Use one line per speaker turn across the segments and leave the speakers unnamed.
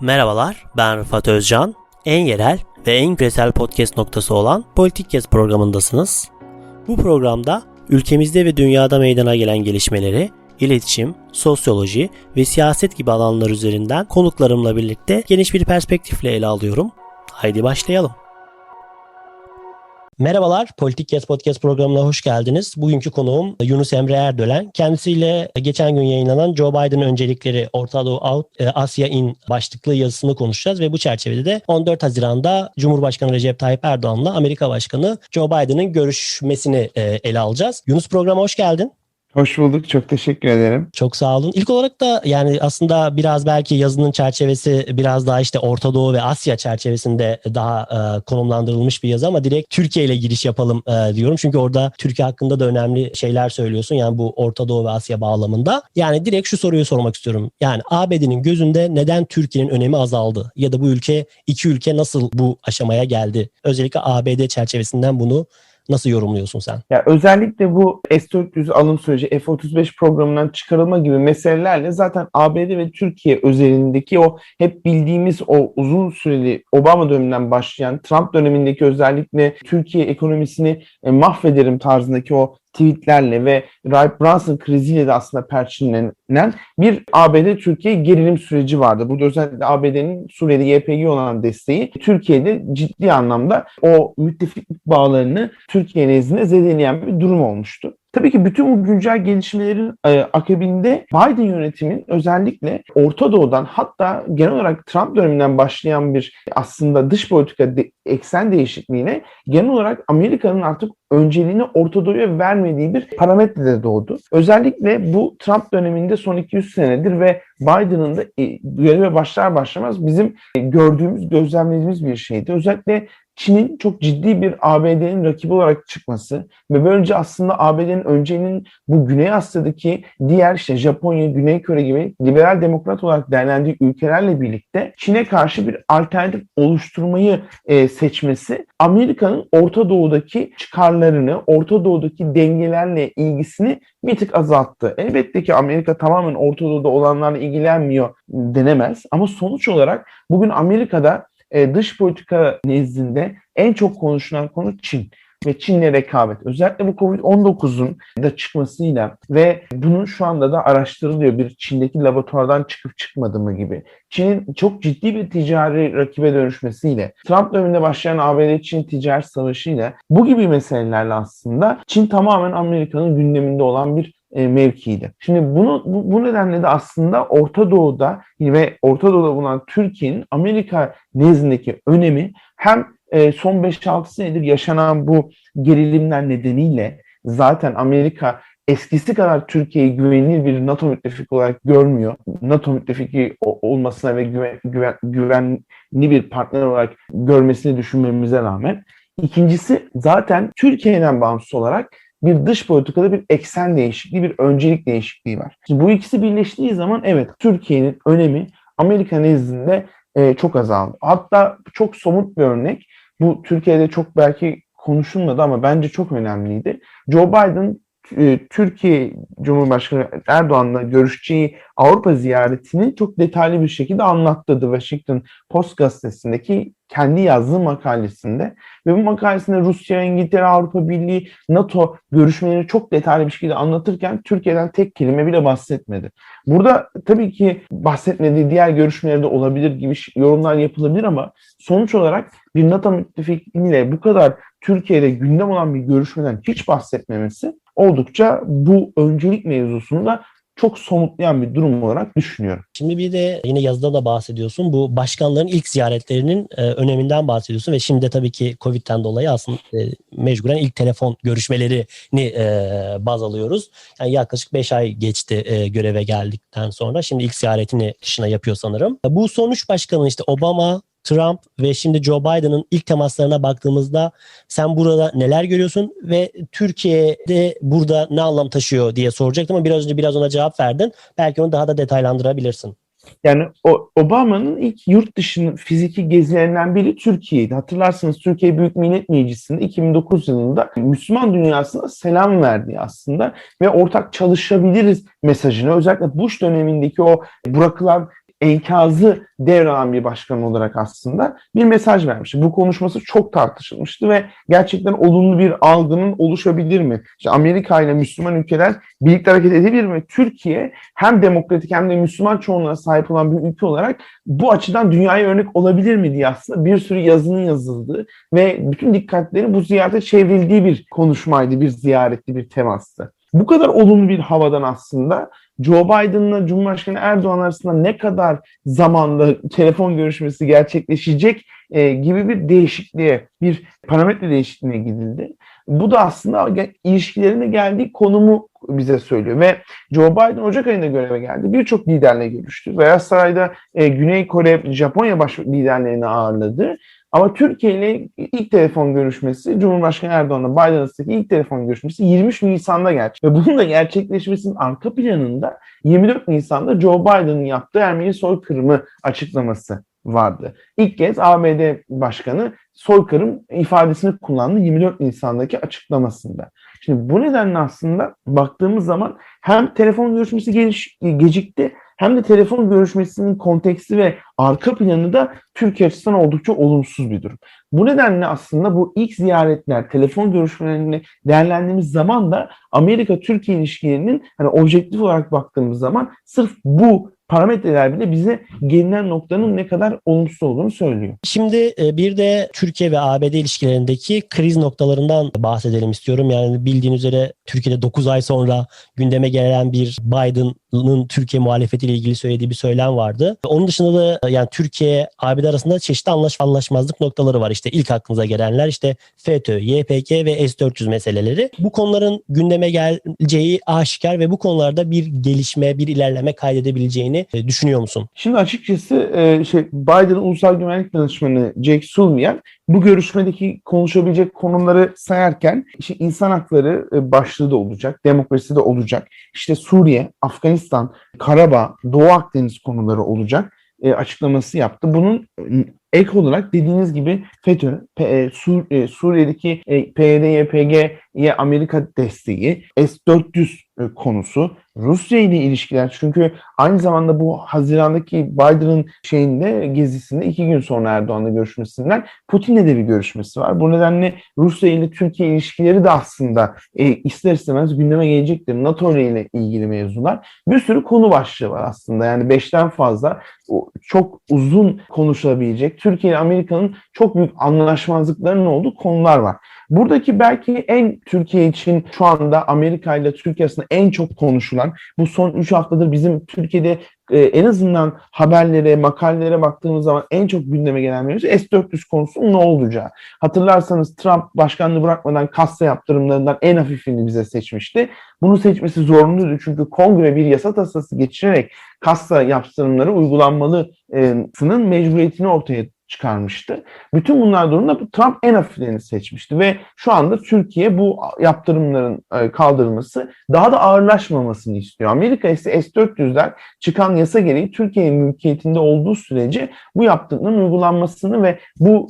Merhabalar, ben Rıfat Özcan. En yerel ve en küresel podcast noktası olan Politik Kes programındasınız. Bu programda ülkemizde ve dünyada meydana gelen gelişmeleri, iletişim, sosyoloji ve siyaset gibi alanlar üzerinden konuklarımla birlikte geniş bir perspektifle ele alıyorum. Haydi başlayalım. Merhabalar, Politik Kes Podcast programına hoş geldiniz. Bugünkü konuğum Yunus Emre Erdölen. Kendisiyle geçen gün yayınlanan Joe Biden öncelikleri Orta Doğu Out, e, Asya In başlıklı yazısını konuşacağız ve bu çerçevede de 14 Haziran'da Cumhurbaşkanı Recep Tayyip Erdoğan'la Amerika Başkanı Joe Biden'ın görüşmesini e, ele alacağız. Yunus programa hoş geldin.
Hoş bulduk. Çok teşekkür ederim.
Çok sağ olun. İlk olarak da yani aslında biraz belki yazının çerçevesi biraz daha işte Orta Doğu ve Asya çerçevesinde daha e, konumlandırılmış bir yazı ama direkt Türkiye ile giriş yapalım e, diyorum. Çünkü orada Türkiye hakkında da önemli şeyler söylüyorsun. Yani bu Orta Doğu ve Asya bağlamında. Yani direkt şu soruyu sormak istiyorum. Yani ABD'nin gözünde neden Türkiye'nin önemi azaldı? Ya da bu ülke, iki ülke nasıl bu aşamaya geldi? Özellikle ABD çerçevesinden bunu Nasıl yorumluyorsun sen?
Ya özellikle bu S-400 alım süreci, F-35 programından çıkarılma gibi meselelerle zaten ABD ve Türkiye özelindeki o hep bildiğimiz o uzun süreli Obama döneminden başlayan Trump dönemindeki özellikle Türkiye ekonomisini e, mahvederim tarzındaki o tweetlerle ve Ray Brunson kriziyle de aslında perçinlenen bir ABD-Türkiye gerilim süreci vardı. Burada özellikle ABD'nin Suriye'de YPG olan desteği Türkiye'de ciddi anlamda o müttefiklik bağlarını Türkiye nezdinde zedeleyen bir durum olmuştu. Tabii ki bütün bu güncel gelişmelerin e, akabinde Biden yönetimin özellikle Orta Doğu'dan hatta genel olarak Trump döneminden başlayan bir aslında dış politika de, eksen değişikliğine genel olarak Amerika'nın artık önceliğini Orta Doğu'ya vermediği bir parametrede doğdu. Özellikle bu Trump döneminde son 200 senedir ve Biden'ın da e, göreve başlar başlamaz bizim e, gördüğümüz, gözlemlediğimiz bir şeydi. Özellikle Çin'in çok ciddi bir ABD'nin rakibi olarak çıkması ve böylece aslında ABD'nin önceliğinin bu Güney Asya'daki diğer işte Japonya, Güney Kore gibi liberal demokrat olarak değerlendiği ülkelerle birlikte Çin'e karşı bir alternatif oluşturmayı e, seçmesi Amerika'nın Orta Doğu'daki çıkarlarını, Orta Doğu'daki dengelerle ilgisini bir tık azalttı. Elbette ki Amerika tamamen Orta Doğu'da olanlarla ilgilenmiyor denemez ama sonuç olarak bugün Amerika'da e, dış politika nezdinde en çok konuşulan konu Çin ve Çin'le rekabet. Özellikle bu Covid-19'un da çıkmasıyla ve bunun şu anda da araştırılıyor bir Çin'deki laboratuvardan çıkıp çıkmadı mı gibi. Çin'in çok ciddi bir ticari rakibe dönüşmesiyle, Trump döneminde başlayan ABD-Çin ticaret savaşıyla bu gibi meselelerle aslında Çin tamamen Amerika'nın gündeminde olan bir e. Şimdi bunu bu, bu nedenle de aslında Orta Doğu'da ve Orta Doğu'da bulunan Türkiye'nin Amerika nezdindeki önemi hem e, son 5-6 senedir yaşanan bu gerilimler nedeniyle zaten Amerika eskisi kadar Türkiye'yi güvenilir bir NATO müttefik olarak görmüyor. NATO müttefiki olmasına ve güven, güven, güvenli bir partner olarak görmesini düşünmemize rağmen. İkincisi zaten Türkiye'den bağımsız olarak bir dış politikada bir eksen değişikliği, bir öncelik değişikliği var. Şimdi bu ikisi birleştiği zaman evet Türkiye'nin önemi Amerika nezdinde e, çok azaldı. Hatta çok somut bir örnek. Bu Türkiye'de çok belki konuşulmadı ama bence çok önemliydi. Joe Biden Türkiye Cumhurbaşkanı Erdoğan'la görüşeceği Avrupa ziyaretini çok detaylı bir şekilde anlattı The Washington Post gazetesindeki kendi yazdığı makalesinde ve bu makalesinde Rusya, İngiltere, Avrupa Birliği, NATO görüşmeleri çok detaylı bir şekilde anlatırken Türkiye'den tek kelime bile bahsetmedi. Burada tabii ki bahsetmediği diğer görüşmelerde olabilir gibi yorumlar yapılabilir ama sonuç olarak bir NATO müttefikiyle bu kadar Türkiye'de gündem olan bir görüşmeden hiç bahsetmemesi oldukça bu öncelik mevzusunda çok somutlayan bir durum olarak düşünüyorum.
Şimdi bir de yine yazıda da bahsediyorsun. Bu başkanların ilk ziyaretlerinin e, öneminden bahsediyorsun ve şimdi de tabii ki Covid'den dolayı aslında e, mecburen ilk telefon görüşmelerini e, baz alıyoruz. Yani yaklaşık 5 ay geçti e, göreve geldikten sonra. Şimdi ilk ziyaretini dışına yapıyor sanırım. Bu sonuç başkanı işte Obama, Trump ve şimdi Joe Biden'ın ilk temaslarına baktığımızda sen burada neler görüyorsun ve Türkiye'de burada ne anlam taşıyor diye soracaktım ama biraz önce biraz ona cevap verdin. Belki onu daha da detaylandırabilirsin.
Yani Obama'nın ilk yurt dışının fiziki gezilerinden biri Türkiye'ydi. Hatırlarsınız Türkiye Büyük Millet Meclisi'nde 2009 yılında Müslüman dünyasına selam verdi aslında ve ortak çalışabiliriz mesajını özellikle Bush dönemindeki o bırakılan enkazı devralan bir başkan olarak aslında bir mesaj vermişti. Bu konuşması çok tartışılmıştı ve gerçekten olumlu bir algının oluşabilir mi? İşte Amerika ile Müslüman ülkeler birlikte hareket edebilir mi? Türkiye hem demokratik hem de Müslüman çoğunluğa sahip olan bir ülke olarak bu açıdan dünyaya örnek olabilir mi diye aslında bir sürü yazının yazıldığı ve bütün dikkatleri bu ziyarete çevrildiği bir konuşmaydı, bir ziyaretti, bir temastı. Bu kadar olumlu bir havadan aslında Joe Biden'la Cumhurbaşkanı Erdoğan arasında ne kadar zamanda telefon görüşmesi gerçekleşecek e, gibi bir değişikliğe, bir parametre değişikliğine gidildi. Bu da aslında ilişkilerine geldiği konumu bize söylüyor ve Joe Biden Ocak ayında göreve geldi. Birçok liderle görüştü. Beyaz Saray'da e, Güney Kore, Japonya baş liderlerini ağırladı. Ama Türkiye ile ilk telefon görüşmesi, Cumhurbaşkanı Erdoğan'la Biden arasındaki ilk telefon görüşmesi 23 Nisan'da gerçek. Ve bunun da gerçekleşmesinin arka planında 24 Nisan'da Joe Biden'ın yaptığı Ermeni soykırımı açıklaması vardı. İlk kez ABD Başkanı soykırım ifadesini kullandı 24 Nisan'daki açıklamasında. Şimdi bu nedenle aslında baktığımız zaman hem telefon görüşmesi geliş, gecikti hem de telefon görüşmesinin konteksti ve arka planı da Türkiye açısından oldukça olumsuz bir durum. Bu nedenle aslında bu ilk ziyaretler, telefon görüşmelerini değerlendiğimiz zaman da Amerika-Türkiye ilişkilerinin hani objektif olarak baktığımız zaman sırf bu parametreler bile bize gelinen noktanın ne kadar olumsuz olduğunu söylüyor.
Şimdi e, bir de Türkiye ve ABD ilişkilerindeki kriz noktalarından bahsedelim istiyorum. Yani bildiğiniz üzere Türkiye'de 9 ay sonra gündeme gelen bir Biden'ın Türkiye muhalefetiyle ilgili söylediği bir söylem vardı. Onun dışında da yani Türkiye ABD arasında çeşitli anlaş anlaşmazlık noktaları var. İşte ilk aklınıza gelenler işte FETÖ, YPG ve S-400 meseleleri. Bu konuların gündeme geleceği aşikar ve bu konularda bir gelişme, bir ilerleme kaydedebileceğini e, düşünüyor musun?
Şimdi açıkçası e, şey Biden'ın ulusal güvenlik danışmanı Jake Sullivan bu görüşmedeki konuşabilecek konuları sayarken işte insan hakları e, başlığı da olacak, demokrasi de olacak. İşte Suriye, Afganistan, Karabağ, Doğu Akdeniz konuları olacak açıklaması yaptı. Bunun ek olarak dediğiniz gibi FETÖ, Sur Suriye'deki PYD, YPG'ye Amerika desteği, S-400 konusu, Rusya ile ilişkiler çünkü aynı zamanda bu Haziran'daki Biden'ın şeyinde gezisinde iki gün sonra Erdoğan'la görüşmesinden Putin'le de bir görüşmesi var. Bu nedenle Rusya ile Türkiye ilişkileri de aslında e, ister istemez gündeme gelecektir. NATO ile ilgili mevzular. Bir sürü konu başlığı var aslında. Yani beşten fazla çok uzun konuşulabilecek Türkiye ile Amerika'nın çok büyük anlaşmazlıklarının olduğu konular var. Buradaki belki en Türkiye için şu anda Amerika ile Türkiye arasında en çok konuşulan bu son 3 haftadır bizim Türkiye'de e, en azından haberlere, makalelere baktığımız zaman en çok gündeme gelen mevzu S-400 konusu ne olacağı. Hatırlarsanız Trump başkanlığı bırakmadan kassa yaptırımlarından en hafifini bize seçmişti. Bunu seçmesi zorunluydu çünkü kongre bir yasa tasası geçirerek kassa yaptırımları uygulanmalısının mecburiyetini ortaya çıkarmıştı. Bütün bunlar durumunda Trump en hafiflerini seçmişti ve şu anda Türkiye bu yaptırımların e, kaldırılması daha da ağırlaşmamasını istiyor. Amerika ise S-400'ler çıkan yasa gereği Türkiye'nin mülkiyetinde olduğu sürece bu yaptırımların uygulanmasını ve bu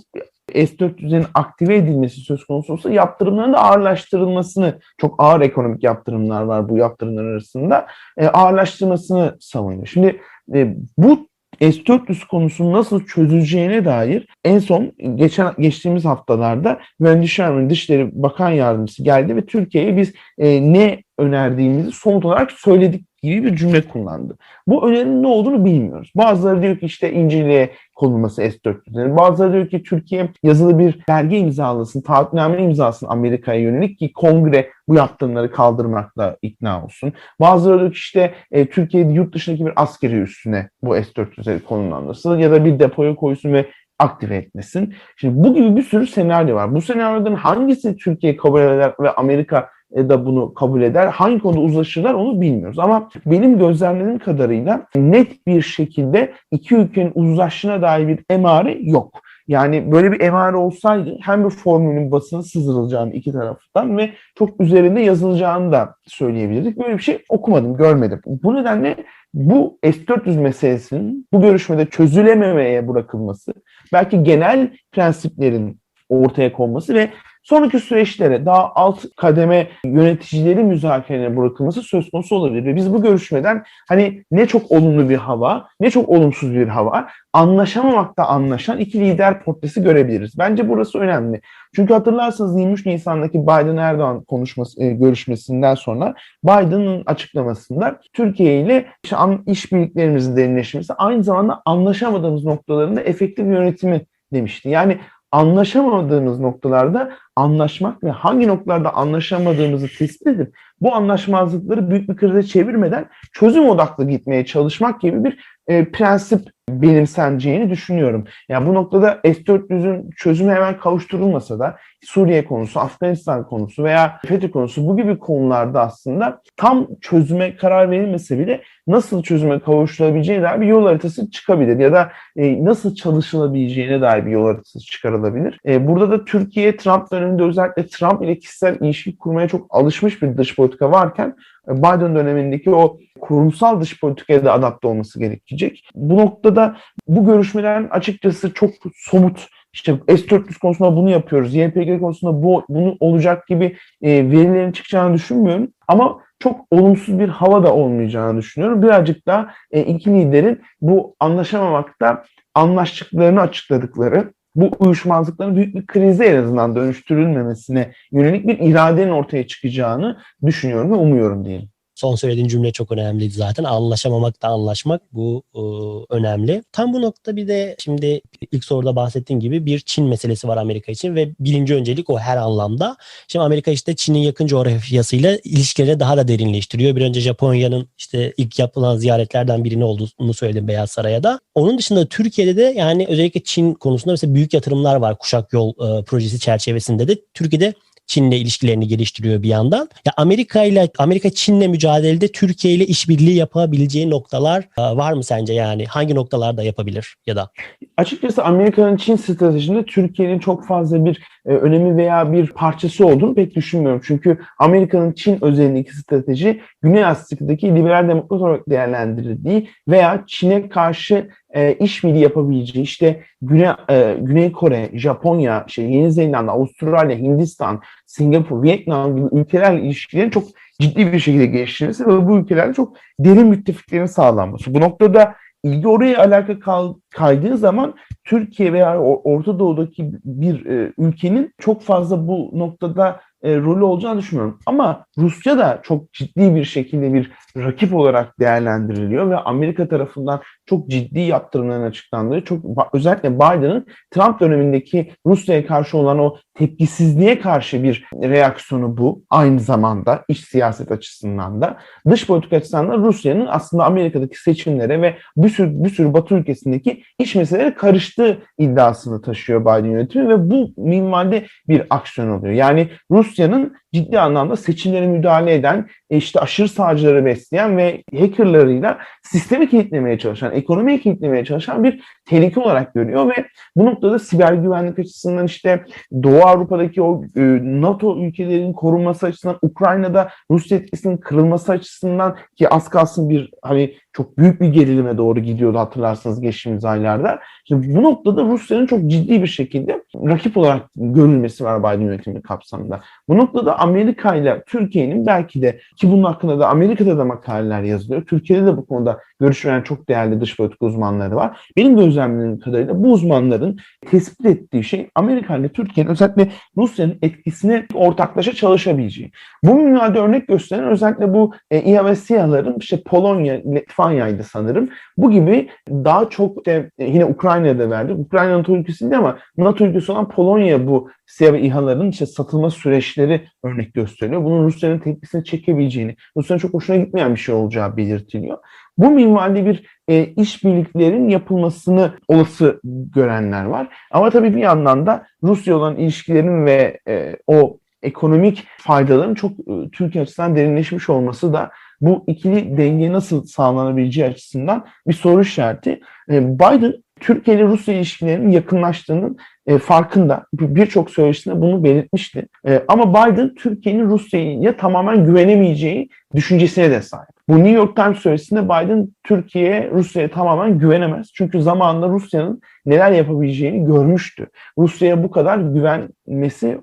S-400'lerin aktive edilmesi söz konusu olsa yaptırımların da ağırlaştırılmasını, çok ağır ekonomik yaptırımlar var bu yaptırımlar arasında, e, ağırlaştırmasını savunuyor. Şimdi e, bu S-400 konusunun nasıl çözüleceğine dair en son geçen geçtiğimiz haftalarda Wendy Sherman Dışişleri Bakan Yardımcısı geldi ve Türkiye'ye biz e, ne önerdiğimizi somut olarak söyledik gibi bir cümle kullandı. Bu önerinin ne olduğunu bilmiyoruz. Bazıları diyor ki işte İncil'e konulması S-400'lerin. Bazıları diyor ki Türkiye yazılı bir belge imzalasın, taahhütname imzalasın Amerika'ya yönelik ki kongre bu yaptırımları kaldırmakla ikna olsun. Bazıları diyor ki işte e, Türkiye'de yurt dışındaki bir askeri üstüne bu S-400'leri konumlandırsın ya da bir depoya koysun ve aktive etmesin. Şimdi bu gibi bir sürü senaryo var. Bu senaryoların hangisi Türkiye kabul eder ve Amerika da bunu kabul eder. Hangi konuda uzlaşırlar onu bilmiyoruz. Ama benim gözlemlediğim kadarıyla net bir şekilde iki ülkenin uzlaştığına dair bir emare yok. Yani böyle bir emare olsaydı hem bir formülün basını sızdırılacağını iki taraftan ve çok üzerinde yazılacağını da söyleyebilirdik. Böyle bir şey okumadım, görmedim. Bu nedenle bu S-400 meselesinin bu görüşmede çözülememeye bırakılması, belki genel prensiplerin ortaya konması ve sonraki süreçlere daha alt kademe yöneticileri müzakereye bırakılması söz konusu olabilir. Ve biz bu görüşmeden hani ne çok olumlu bir hava ne çok olumsuz bir hava anlaşamamakta anlaşan iki lider portresi görebiliriz. Bence burası önemli. Çünkü hatırlarsanız 23 Nisan'daki Biden-Erdoğan konuşması, e, görüşmesinden sonra Biden'ın açıklamasında Türkiye ile işte işbirliklerimizin derinleşmesi aynı zamanda anlaşamadığımız noktalarında efektif yönetimi demişti. Yani anlaşamadığımız noktalarda anlaşmak ve hangi noktalarda anlaşamadığımızı tespit edip bu anlaşmazlıkları büyük bir krize çevirmeden çözüm odaklı gitmeye çalışmak gibi bir e, prensip benimseneceğini düşünüyorum. Yani bu noktada S-400'ün çözümü hemen kavuşturulmasa da Suriye konusu, Afganistan konusu veya FETÖ konusu bu gibi konularda aslında tam çözüme karar verilmese bile nasıl çözüme kavuşturabileceğine dair bir yol haritası çıkabilir ya da e, nasıl çalışılabileceğine dair bir yol haritası çıkarılabilir. E, burada da Türkiye Trump döneminde özellikle Trump ile kişisel ilişki kurmaya çok alışmış bir dış politika varken Biden dönemindeki o kurumsal dış politikaya da adapte olması gerekecek. Bu noktada bu görüşmelerin açıkçası çok somut işte S-400 konusunda bunu yapıyoruz, YPG konusunda bu bunu olacak gibi e, verilerin çıkacağını düşünmüyorum. Ama çok olumsuz bir hava da olmayacağını düşünüyorum. Birazcık da e, iki liderin bu anlaşamamakta anlaştıklarını açıkladıkları, bu uyuşmazlıkların büyük bir krize en azından dönüştürülmemesine yönelik bir iradenin ortaya çıkacağını düşünüyorum ve umuyorum diyelim.
Son söylediğin cümle çok önemliydi zaten. Anlaşamamak da anlaşmak bu e, önemli. Tam bu nokta bir de şimdi ilk soruda bahsettiğim gibi bir Çin meselesi var Amerika için ve birinci öncelik o her anlamda. Şimdi Amerika işte Çin'in yakın coğrafyasıyla ilişkileri daha da derinleştiriyor. Bir önce Japonya'nın işte ilk yapılan ziyaretlerden birini olduğunu söyledim Beyaz Saray'a da. Onun dışında Türkiye'de de yani özellikle Çin konusunda mesela büyük yatırımlar var Kuşak Yol e, projesi çerçevesinde de. Türkiye'de Çin'le ilişkilerini geliştiriyor bir yandan. Ya Amerika ile Amerika Çin'le mücadelede Türkiye ile işbirliği yapabileceği noktalar e, var mı sence yani? Hangi noktalarda yapabilir ya da?
Açıkçası Amerika'nın Çin stratejisinde Türkiye'nin çok fazla bir e, önemi veya bir parçası olduğunu pek düşünmüyorum. Çünkü Amerika'nın Çin özelindeki strateji Güney Asya'daki liberal demokrat olarak değerlendirildiği veya Çin'e karşı e, işbirliği yapabileceği işte Güney, e, Güney Kore, Japonya, şey, Yeni Zelanda, Avustralya, Hindistan, Singapur, Vietnam gibi ülkelerle ilişkilerin çok ciddi bir şekilde geliştirilmesi ve bu ülkelerle çok derin müttefiklerin sağlanması. Bu noktada ilgi oraya alaka kal, kaydığı zaman Türkiye veya Orta Doğu'daki bir e, ülkenin çok fazla bu noktada e, rolü olacağını düşünmüyorum. Ama Rusya da çok ciddi bir şekilde bir rakip olarak değerlendiriliyor ve Amerika tarafından çok ciddi yaptırımların açıklandığı, çok özellikle Biden'ın Trump dönemindeki Rusya'ya karşı olan o tepkisizliğe karşı bir reaksiyonu bu. Aynı zamanda iç siyaset açısından da dış politik açısından da Rusya'nın aslında Amerika'daki seçimlere ve bir sürü, bir sürü Batı ülkesindeki iç meselelere karıştığı iddiasını taşıyor Biden yönetimi ve bu minvalde bir aksiyon oluyor. Yani Rusya'nın ciddi anlamda seçimlere müdahale eden, e, işte aşırı sağcıları besleyen ve hackerlarıyla sistemi kilitlemeye çalışan, ekonomiyi kilitlemeye çalışan bir tehlike olarak görüyor ve bu noktada siber güvenlik açısından işte Doğu Avrupa'daki o e, NATO ülkelerinin korunması açısından, Ukrayna'da Rus etkisinin kırılması açısından ki az kalsın bir hani çok büyük bir gerilime doğru gidiyordu hatırlarsınız geçtiğimiz aylarda. Şimdi bu noktada Rusya'nın çok ciddi bir şekilde rakip olarak görülmesi var Biden yönetimi kapsamında. Bu noktada Amerika ile Türkiye'nin belki de ki bunun hakkında da Amerika'da da makaleler yazılıyor. Türkiye'de de bu konuda görüşmeyen çok değerli dış politika uzmanları var. Benim gözlemlediğim kadarıyla bu uzmanların tespit ettiği şey Amerika ile Türkiye'nin özellikle Rusya'nın etkisine ortaklaşa çalışabileceği. Bu minvalde örnek gösteren özellikle bu e, İHA ve SİHA'ların işte Polonya, Litvanya'ydı sanırım. Bu gibi daha çok de, e, yine Ukrayna'da verdik. Ukrayna NATO ülkesinde ama NATO ülkesi olan Polonya bu SİHA ve İHA'ların işte satılma süreçleri örnek gösteriliyor. Bunun Rusya'nın tepkisini çekebileceğini, Rusya'nın çok hoşuna gitmeyen bir şey olacağı belirtiliyor. Bu minvalde bir e, işbirliklerin yapılmasını olası görenler var. Ama tabii bir yandan da Rusya olan ilişkilerin ve e, o ekonomik faydaların çok e, Türkiye açısından derinleşmiş olması da bu ikili denge nasıl sağlanabileceği açısından bir soru işareti. E, Biden Türkiye ile Rusya ilişkilerinin yakınlaştığının e, farkında. Birçok söyleşisinde bunu belirtmişti. E, ama Biden Türkiye'nin Rusya'ya tamamen güvenemeyeceği düşüncesine de sahip. Bu New York Times söyleşisinde Biden Türkiye'ye Rusya'ya tamamen güvenemez. Çünkü zamanında Rusya'nın neler yapabileceğini görmüştü. Rusya'ya bu kadar güvenmesi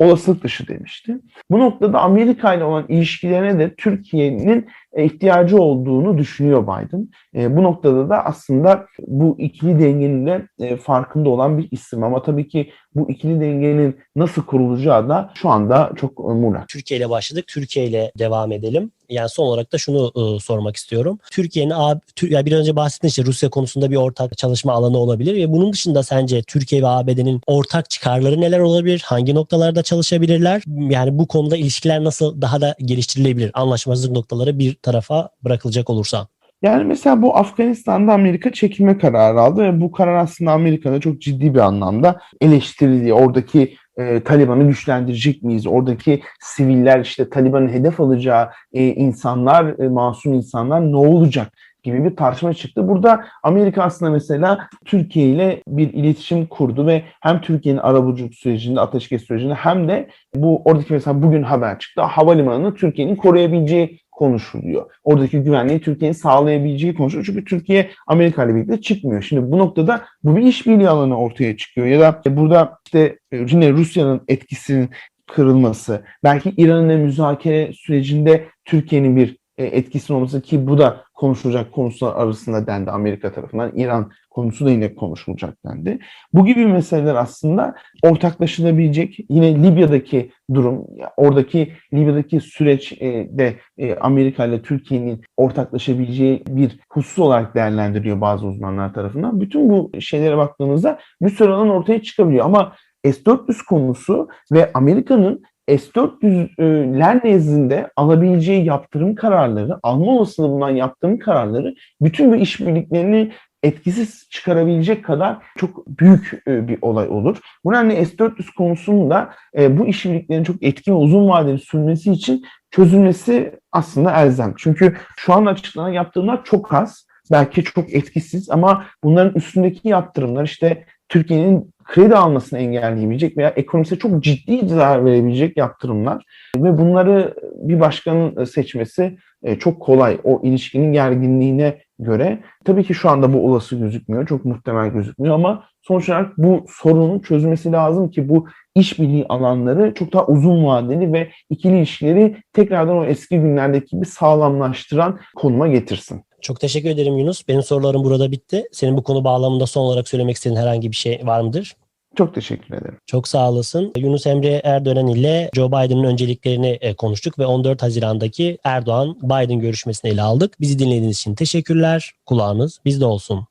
olasılık dışı demişti. Bu noktada Amerika ile olan ilişkilerine de Türkiye'nin ihtiyacı olduğunu düşünüyor Biden. E, bu noktada da aslında bu ikili dengenin de e, farkında olan bir isim. Ama tabii ki bu ikili dengenin nasıl kurulacağı da şu anda çok muğlak.
Türkiye ile başladık. Türkiye ile devam edelim. Yani son olarak da şunu e, sormak istiyorum. Türkiye'nin Tür ya bir önce bahsettin işte Rusya konusunda bir ortak çalışma alanı olabilir ve bunun dışında sence Türkiye ve ABD'nin ortak çıkarları neler olabilir? Hangi noktalarda çalışabilirler? Yani bu konuda ilişkiler nasıl daha da geliştirilebilir? Anlaşmazlık noktaları bir tarafa bırakılacak olursa.
Yani mesela bu Afganistan'da Amerika çekilme kararı aldı ve bu karar aslında Amerika'da çok ciddi bir anlamda eleştirildi. Oradaki e, Taliban'ı güçlendirecek miyiz? Oradaki siviller işte Taliban'ın hedef alacağı e, insanlar, e, masum insanlar ne olacak? gibi bir tartışma çıktı. Burada Amerika aslında mesela Türkiye ile bir iletişim kurdu ve hem Türkiye'nin arabuluculuk sürecinde, ateşkes sürecinde hem de bu oradaki mesela bugün haber çıktı. Havalimanını Türkiye'nin koruyabileceği konuşuluyor. Oradaki güvenliği Türkiye'nin sağlayabileceği konuşuluyor. Çünkü Türkiye Amerika ile birlikte çıkmıyor. Şimdi bu noktada bu bir işbirliği alanı ortaya çıkıyor. Ya da burada işte e, yine Rusya'nın etkisinin kırılması, belki İran'ın müzakere sürecinde Türkiye'nin bir e, etkisinin olması ki bu da konuşulacak konular arasında dendi Amerika tarafından. İran konusu da yine konuşulacak dendi. Bu gibi meseleler aslında ortaklaşılabilecek. Yine Libya'daki durum, oradaki Libya'daki süreç e, de e, Amerika ile Türkiye'nin ortaklaşabileceği bir husus olarak değerlendiriliyor bazı uzmanlar tarafından. Bütün bu şeylere baktığımızda bir sürü alan ortaya çıkabiliyor ama S-400 konusu ve Amerika'nın S-400'ler nezdinde alabileceği yaptırım kararları, alma olasılığı bulunan yaptırım kararları bütün bu işbirliklerini etkisiz çıkarabilecek kadar çok büyük e, bir olay olur. Bu nedenle S-400 konusunda e, bu işbirliklerin çok etkin uzun vadeli sürmesi için çözülmesi aslında elzem. Çünkü şu an açıklanan yaptırımlar çok az, belki çok etkisiz ama bunların üstündeki yaptırımlar işte Türkiye'nin kredi almasını engelleyebilecek veya ekonomisine çok ciddi zarar verebilecek yaptırımlar ve bunları bir başkanın seçmesi e, çok kolay o ilişkinin gerginliğine göre. Tabii ki şu anda bu olası gözükmüyor, çok muhtemel gözükmüyor ama sonuç olarak bu sorunun çözmesi lazım ki bu işbirliği alanları çok daha uzun vadeli ve ikili ilişkileri tekrardan o eski günlerdeki gibi sağlamlaştıran konuma getirsin.
Çok teşekkür ederim Yunus. Benim sorularım burada bitti. Senin bu konu bağlamında son olarak söylemek istediğin herhangi bir şey var mıdır?
Çok teşekkür ederim.
Çok sağ olasın. Yunus Emre Erdoğan ile Joe Biden'ın önceliklerini e, konuştuk ve 14 Haziran'daki Erdoğan-Biden görüşmesini ele aldık. Bizi dinlediğiniz için teşekkürler. Kulağınız bizde olsun.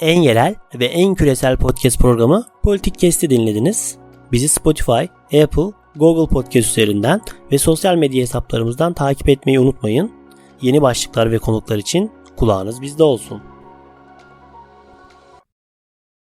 En yerel ve en küresel podcast programı Politik Kesti dinlediniz. Bizi Spotify, Apple, Google Podcast üzerinden ve sosyal medya hesaplarımızdan takip etmeyi unutmayın. Yeni başlıklar ve konuklar için kulağınız bizde olsun.